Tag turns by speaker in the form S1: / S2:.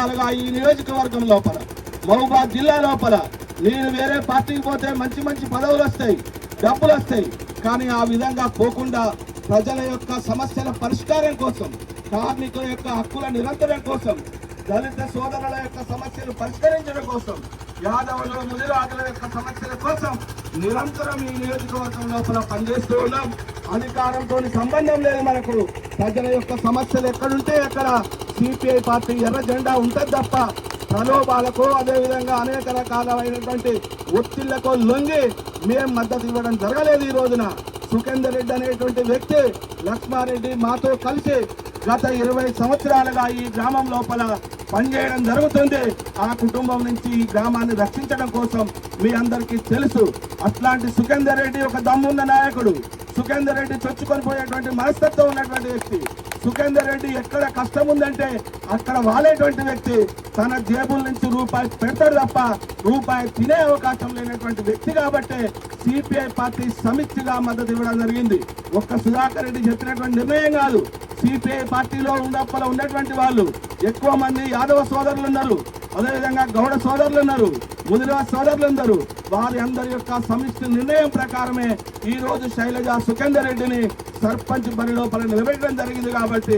S1: సంవత్సరాలుగా ఈ నియోజకవర్గం లోపల మహబూబాద్ జిల్లా లోపల నేను వేరే పార్టీకి పోతే మంచి మంచి పదవులు వస్తాయి డబ్బులు వస్తాయి. కానీ ఆ విధంగా పోకుండా ప్రజల యొక్క సమస్యల పరిష్కారం కోసం కార్మికుల యొక్క హక్కుల నిరంతరం కోసం దళిత సోదరుల యొక్క సమస్యలు పరిష్కరించడం కోసం యాదవులు ముదిరాజుల యొక్క సమస్యల కోసం నిరంతరం ఈ నియోజకవర్గం లోపల పనిచేస్తూ ఉన్నాం. అధికారంతో సంబంధం లేదు మనకు. ప్రజల యొక్క సమస్యలు ఎక్కడుంటే అక్కడ సిపిఐ పార్టీ ఎర్ర జెండా ఉంటుంది తప్ప ప్రలోభాలకు అదేవిధంగా అనేక రకాలైనటువంటి ఒత్తిళ్ళకు లొంగి మేం మద్దతు ఇవ్వడం జరగలేదు ఈ రోజున. సుఖేందర్ రెడ్డి అనేటువంటి వ్యక్తి లక్ష్మారెడ్డి మాతో కలిసి గత ఇరవై సంవత్సరాలుగా ఈ గ్రామం లోపల పనిచేయడం జరుగుతుంది. ఆ కుటుంబం నుంచి ఈ గ్రామాన్ని రక్షించడం కోసం మీ అందరికీ తెలుసు. అట్లాంటి సుఖేందర్ రెడ్డి ఒక దమ్మున్న నాయకుడు. సుఖేందర్ రెడ్డి చొచ్చుకొని పోయేటువంటి మనస్తత్వం ఉన్నటువంటి వ్యక్తి. సుఖేందర్ రెడ్డి ఎక్కడ కష్టం ఉందంటే అక్కడ వాలేటువంటి వ్యక్తి. తన జేబుల నుంచి రూపాయి పెడతాడు తప్ప రూపాయి తినే అవకాశం లేనటువంటి వ్యక్తి కాబట్టి సిపిఐ పార్టీ సమిష్టిగా మద్దతు ఇవ్వడం జరిగింది. ఒక్క సుధాకర్ రెడ్డి చెప్పినటువంటి నిర్ణయం కాదు. సిపిఐ పార్టీలో ఉన్నప్పల ఉన్నటువంటి వాళ్ళు ఎక్కువ మంది యాదవ సోదరులు ఉన్నారు. అదేవిధంగా గౌడ సోదరులు ఉన్నారు. ముదిరా సోదరులు ఉన్నారు. వారి అందరి యొక్క సమిష్టి నిర్ణయం ప్రకారమే ఈ రోజు శైలజ సుఖేందర్ రెడ్డిని సర్పంచ్ బరి లోపల నిలబెట్టడం జరిగింది కాబట్టి